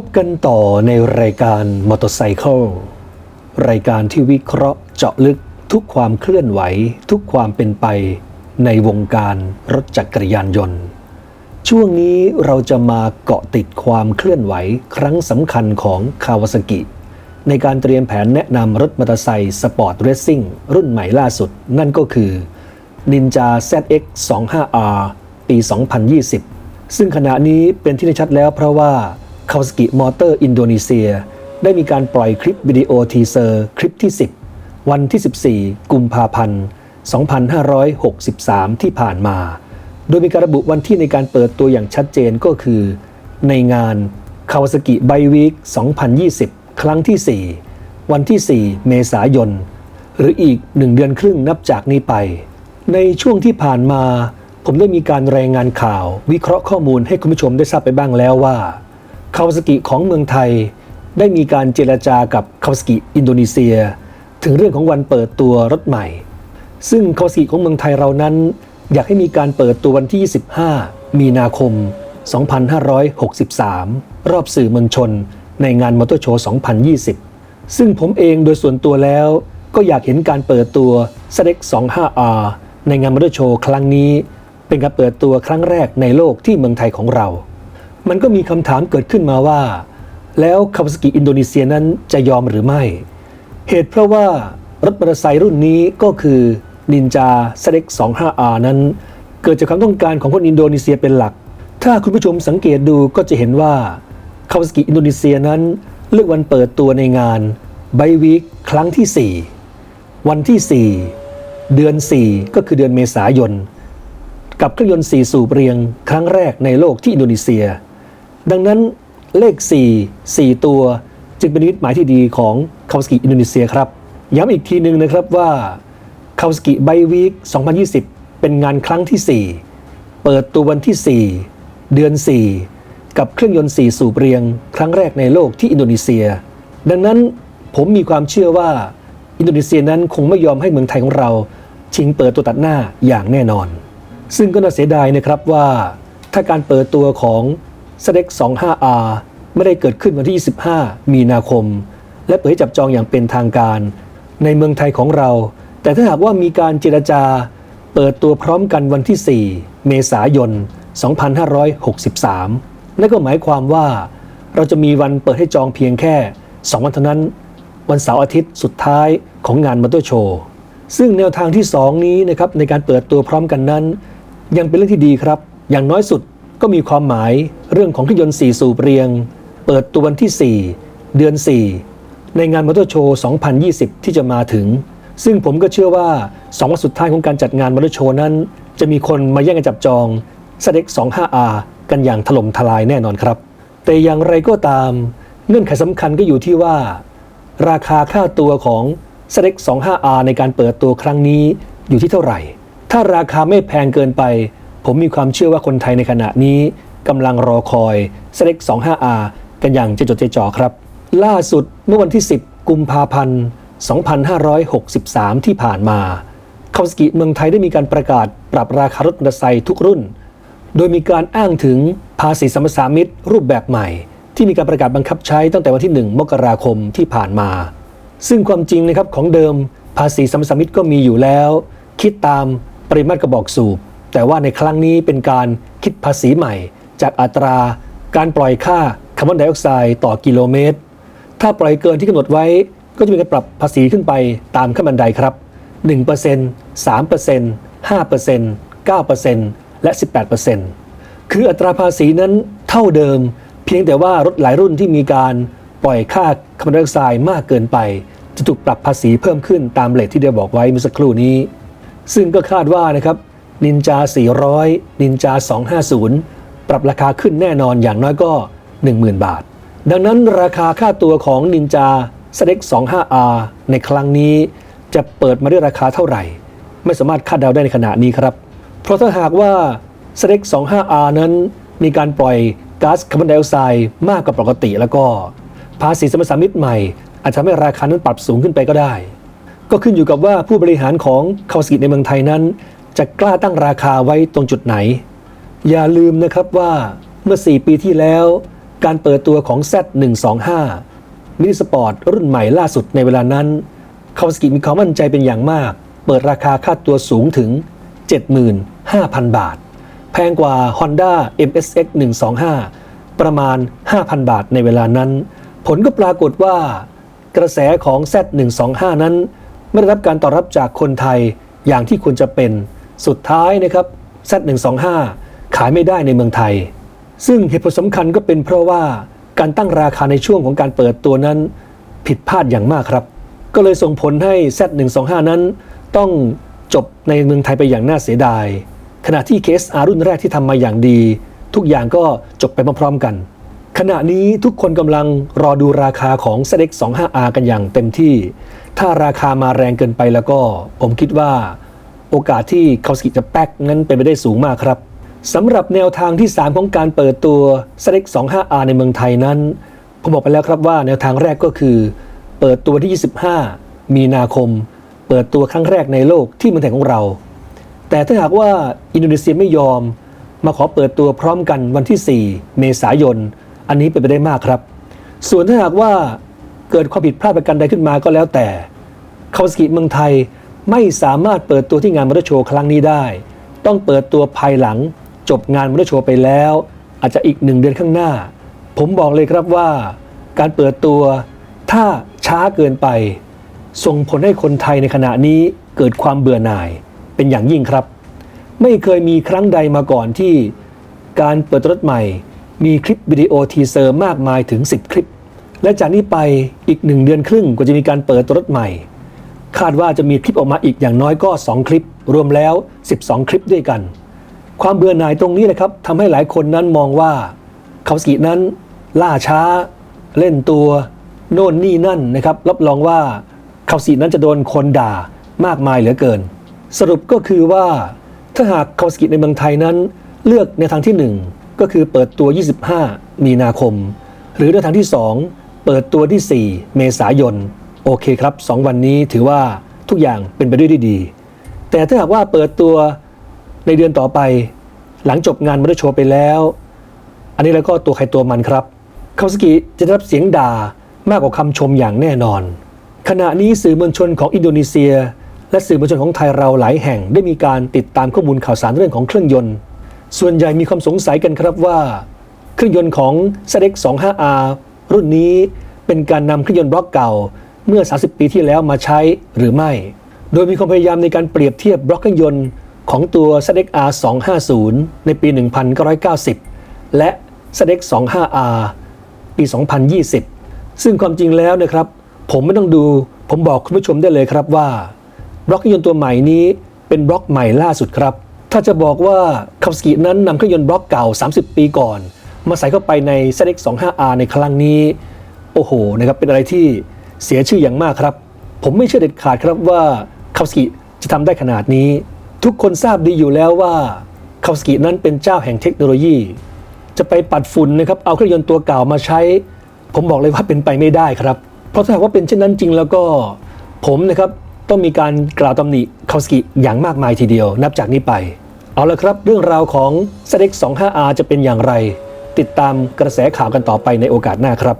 พบกันต่อในรายการมอเตอร์ไซค์รายการที่วิเคราะห์เจาะลึกทุกความเคลื่อนไหว ทุกความเป็นไปในวงการรถจักรยานยนต์ ช่วงนี้เราจะมาเกาะติดความเคลื่อนไหวครั้งสำคัญของคาวาซากิในการเตรียมแผนแนะนำรถมอเตอร์ไซค์สปอร์ตเรซซิ่งรุ่นใหม่ล่าสุด นั่นก็คือ Ninja ZX 25R ปี 2020 ซึ่งขณะนี้เป็นที่แน่ชัดแล้วเพราะว่า Kawasaki Motor อินโดนีเซีย ได้มีการปล่อยคลิปวิดีโอทีเซอร์ คลิปที่ 10 วันที่ 14 กุมภาพันธ์ 2563 ที่ผ่านมา โดยมีการระบุวันที่ในการเปิดตัวอย่างชัดเจนก็คือ ในงาน Kawasaki Bike Week 2020 ครั้งที่ 4 วันที่ 4 เมษายน หรืออีก 1 เดือนครึ่งนับจากนี้ไป ในช่วงที่ผ่านมา ผมได้มีการรายงานข่าว วิเคราะห์ข้อมูลให้คุณผู้ชมได้ทราบไปบ้างแล้วว่า คาวาซากิของเมืองไทย ได้มีการเจรจากับคาวาซากิอินโดนีเซีย ถึงเรื่องของวันเปิดตัวรถใหม่ ซึ่งคาวาซากิของเมืองไทยเรานั้น อยากให้มีการเปิดตัววันที่ 25 มีนาคม 2563 รอบสื่อมวลชน ในงานมอเตอร์โชว์ 2020 ซึ่งผมเองโดยส่วนตัวแล้วก็อยากเห็นการเปิดตัว s d e x 25R ในงานมอเตอร์โชว์ครั้งนี้ เป็นการเปิดตัวครั้งแรกในโลกที่เมืองไทยของเรา มันก็มีคำถามเกิดขึ้นมาว่า แล้วคาวาซากิอินโดนีเซียนั้นจะยอมหรือไม่ เหตุเพราะว่ารถมอเตอร์ไซค์รุ่นนี้ก็คือ Ninja s d e x 25R นั้น เกิดจากความต้องการของคนอินโดนีเซียเป็นหลัก ถ้าคุณผู้ชมสังเกตดูก็จะเห็นว่าคาวาซากิอินโดนีเซียนั้น เลือกวันเปิดตัวในงานไบวีคครั้งที่ 4 วันที่ 4 เดือน 4 ก็คือเดือนเมษายน กับเครื่องยนต์4สูบเรียงครั้งแรกในโลกที่อินโดนีเซีย ดังนั้นเลข 4 4 ตัว จึงเป็นนิมิตหมายที่ดีของคาวาซากิอินโดนีเซียครับ ย้ำอีกทีหนึ่งนะครับว่าคาวาซากิไบวีค2020 เป็นงานครั้งที่ 4 เปิดตัววันที่ 4 เดือน 4 กับเครื่องยนต์ 4 สูบเรียง ครั้งแรกในโลกที่อินโดนีเซีย ดังนั้นผมมีความเชื่อว่าอินโดนีเซียนั้นคงไม่ยอมให้เมืองไทยของเรา ชิงเปิดตัวตัดหน้าอย่างแน่นอน ซึ่งก็น่าเสียดายนะครับว่า ถ้าการเปิดตัวของ s d e x 25R ไม่ได้เกิดขึ้นวันที่ 25 มีนาคม และเปิดให้จับจองอย่างเป็นทางการ ในเมืองไทยของเรา แต่ถ้าหากว่ามีการเจรจา เปิดตัวพร้อมกันวันที่ 4 เมษายน 2563 นั่นก็หมายความว่าเราจะมีวันเปิดให้จองเพียงแค่ 2 วันเท่านั้น วันเสาร์อาทิตย์สุดท้ายของงานมอเตอร์โชว์ซึ่งแนวทางที่ 2 นี้นะครับในการเปิดตัวพร้อมกันนั้น ยังเป็นเรื่องที่ดีครับ อย่างน้อยสุด ก็มีความหมายเรื่องของเครื่องยนต์4สูบเรียง เปิดตัววันที่ 4 เดือน 4 ในงานมอเตอร์โชว์ 2020 ที่จะมาถึง ซึ่งผมก็เชื่อว่า 2 วันสุดท้ายของการจัดงานมอเตอร์โชว์นั้น จะมีคนมาแย่งกันจับจอง s d e x 25R กันอย่างถล่มทลายแน่นอนครับ แต่อย่างไรก็ตามเงื่อนไขสำคัญก็อยู่ที่ว่า ราคาค่าตัวของ s d e x 25R ในการเปิดตัวครั้งนี้อยู่ที่เท่าไหร่ ถ้าราคาไม่แพงเกินไป ผมมีความเชื่อว่าคนไทยในขณะนี้กำลังรอคอย s d e x 25R กันอย่างใจจดใจจ่อครับ ล่าสุดเมื่อวันที่ 10 กุมภาพันธ์ 2563 ที่ผ่านมาคาวาซากิเมืองไทยได้มีการประกาศปรับราคารถมอเตอร์ไซค์ทุกรุ่น โดยมีการอ้างถึงภาษีสมปทามิตรรูปแบบใหม่ ที่มีการประกาศบังคับใช้ตั้งแต่วันที่ 1 มกราคมที่ผ่านมา ซึ่งความจริงนะครับของเดิมภาษีสมปทามิตรก็มีอยู่แล้ว คิดตามปริมาตรกระบอกสูบ แต่ว่าในครั้งนี้เป็นการคิดภาษีใหม่ จากอัตราการปล่อยค่าคาร์บอนไดออกไซด์ต่อกิโลเมตร ถ้าปล่อยเกินที่กำหนดไว้ ก็จะมีการปรับภาษีขึ้นไปตามขั้นบันไดครับ 1% 3% 5% 9%และ 18%คืออัตราภาษีนั้นเท่าเดิม เพียงแต่ว่ารถหลายรุ่นที่มีการปล่อยค่าคาร์บอนไดออกไซด์มากเกินไป จะถูกปรับภาษีเพิ่มขึ้นตามเลทที่ได้บอกไว้เมื่อสักครู่นี้ ซึ่งก็คาดว่านะครับ นินจา 400 นินจา 250 ปรับราคาขึ้นแน่นอนอย่างน้อยก็ 10,000 บาท ดังนั้นราคาค่าตัวของนินจา s d e x 25R ในครั้งนี้จะเปิดมาด้วยราคาเท่าไหร่ ไม่สามารถคาดเดาได้ในขณะนี้ครับ เพราะถ้าหากว่า s d e x 25R นั้นมีการปล่อยก๊าซคาร์บอนไดออกไซด์มากกว่าปกติ แล้วก็ภาษีสมรสามิตใหม่ อาจจะทำให้ราคานั้นปรับสูงขึ้นไปก็ได้ ก็ขึ้นอยู่กับว่าผู้บริหารของคาวาซากิในเมืองไทยนั้น จะกล้าตั้งราคาไว้ตรงจุดไหน อย่าลืมนะครับว่าเมื่อ 4 ปีที่แล้ว การเปิดตัวของ Z125 มินิสปอร์ตรุ่นใหม่ล่าสุดในเวลานั้นคาวาสกิมีความมั่นใจเป็นอย่างมาก เปิดราคาค่าตัวสูงถึง 75,000 บาท แพงกว่า Honda MSX 125 ประมาณ 5,000 บาทในเวลานั้น ผลก็ปรากฏว่า กระแสของ Z125 นั้น ไม่ได้รับการตอบรับจากคนไทยอย่างที่ควรจะเป็น สุดท้ายนะครับ Z125 ขายไม่ได้ในเมืองไทย ซึ่งเหตุผลสำคัญก็เป็นเพราะว่าการตั้งราคาในช่วงของการเปิดตัวนั้นผิดพลาดอย่างมากครับ ก็เลยส่งผลให้ Z125 นั้น ต้องจบในเมืองไทยไปอย่างน่าเสียดาย ขณะที่ KSR รุ่นแรกที่ทำมาอย่างดี ทุกอย่างก็จบไปพร้อมๆกัน ขณะนี้ทุกคนกำลังรอดูราคาของ ZX 25R กันอย่างเต็มที่ ถ้าราคามาแรงเกินไปแล้วก็ ผมคิดว่า โอกาสที่คาวสกิจะแป๊กนั้นเป็นไปได้สูงมากครับสำหรับแนวทางที่ 3 ของการเปิดตัว ZX 25R ในเมืองไทยนั้น ผมบอกไปแล้วครับว่าแนวทางแรกก็คือ เปิดตัวที่ 25 มีนาคม เปิดตัวครั้งแรกในโลกที่เมืองไทยของเรา แต่ถ้าหากว่าอินโดนีเซียไม่ยอม มาขอเปิดตัวพร้อมกันวันที่ 4 เมษายน อันนี้เป็นไปได้มากครับ ส่วนถ้าหากว่าเกิดความผิดพลาดประการใดขึ้นมาก็แล้วแต่คาวาสกิเมืองไทย ไม่สามารถเปิดตัวที่งานมอเตอร์โชว์ครั้งนี้ได้ ต้องเปิดตัวภายหลัง จบงานมอเตอร์โชว์ไปแล้ว อาจจะอีกหนึ่งเดือนข้างหน้า ผมบอกเลยครับว่า การเปิดตัวถ้าช้าเกินไป ส่งผลให้คนไทยในขณะนี้เกิดความเบื่อหน่ายเป็นอย่างยิ่งครับ ไม่เคยมีครั้งใดมาก่อนที่การเปิดรถใหม่ มีคลิปวิดีโอทีเซอร์มากมายถึง 10 คลิป และจากนี้ไปอีกหนึ่งเดือนครึ่งก็จะมีการเปิดรถใหม่ คาดว่าจะมีคลิปออกมาอีกอย่างน้อยก็ 2 คลิป รวมแล้ว 12 คลิปด้วยกัน ความเบื่อหน่ายตรงนี้แหละครับทำให้หลายคนนั้นมองว่าคาวสกินั้น ล่าช้า เล่นตัวโน่นนี่นั่นนะครับรับรองว่าคาวสกินั้นจะโดนคนด่ามากมายเหลือเกิน สรุปก็คือว่าถ้าหากคาวสกิในเมืองไทยนั้น เลือกในทางที่ 1 ก็คือเปิดตัว 25 มีนาคม หรือในทางที่ 2 เปิดตัวที่ 4 เมษายน โอเคครับ2วันนี้ถือว่าทุกอย่างเป็นไปด้วยดี แต่ถ้าหากว่าเปิดตัวในเดือนต่อไป หลังจบงานมอเตอร์โชว์ไปแล้ว อันนี้แล้วก็ตัวใครตัวมันครับคาวสกิจะได้รับเสียงด่ามากกว่าคำชมอย่างแน่นอน ขณะนี้สื่อมวลชนของอินโดนีเซีย และสื่อมวลชนของไทยเราหลายแห่งได้มีการติดตามข้อมูลข่าวสารเรื่องของเครื่องยนต์ ส่วนใหญ่มีความสงสัยกันครับว่า เครื่องยนต์ของ ZX 25R รุ่นนี้เป็นการนำเครื่องยนต์บล็อกเก่า เมื่อ 30 ปีที่แล้วมาใช้หรือไม่ โดยมีความพยายามในการเปรียบเทียบบล็อกเครื่องยนต์ของตัว ZX-R 250 ในปี 1990 และ ZX 25R ปี 2020 ซึ่งความจริงแล้วนะครับ ผมไม่ต้องดูผมบอกคุณผู้ชมได้เลยครับว่า บล็อกเครื่องยนต์ตัวใหม่นี้เป็นบล็อกใหม่ล่าสุดครับ ถ้าจะบอกว่าคาสกินั้นนำเครื่องยนต์บล็อกเก่า 30 ปีก่อน มาใส่เข้าไปใน ZX 25R ในครั้งนี้ โอ้โหนะครับเป็นอะไรที่ เสียชื่ออย่างมากครับ ผมไม่เชื่อเด็ดขาดครับว่าคาสกิจะทำได้ขนาดนี้ ทุกคนทราบดีอยู่แล้วว่าคาสกินั้นเป็นเจ้าแห่งเทคโนโลยี จะไปปัดฝุ่นนะครับเอาเครื่องยนต์ตัวเก่ามาใช้ ผมบอกเลยว่าเป็นไปไม่ได้ครับ เพราะถ้าหากว่าเป็นเช่นนั้นจริงแล้วก็ ผมนะครับต้องมีการกล่าวตำหนิคาสกิอย่างมากมายทีเดียว นับจากนี้ไป เอาละครับ เรื่องราวของ ZX 25R จะเป็นอย่างไร ติดตามกระแสข่าวกันต่อไปในโอกาสหน้าครับ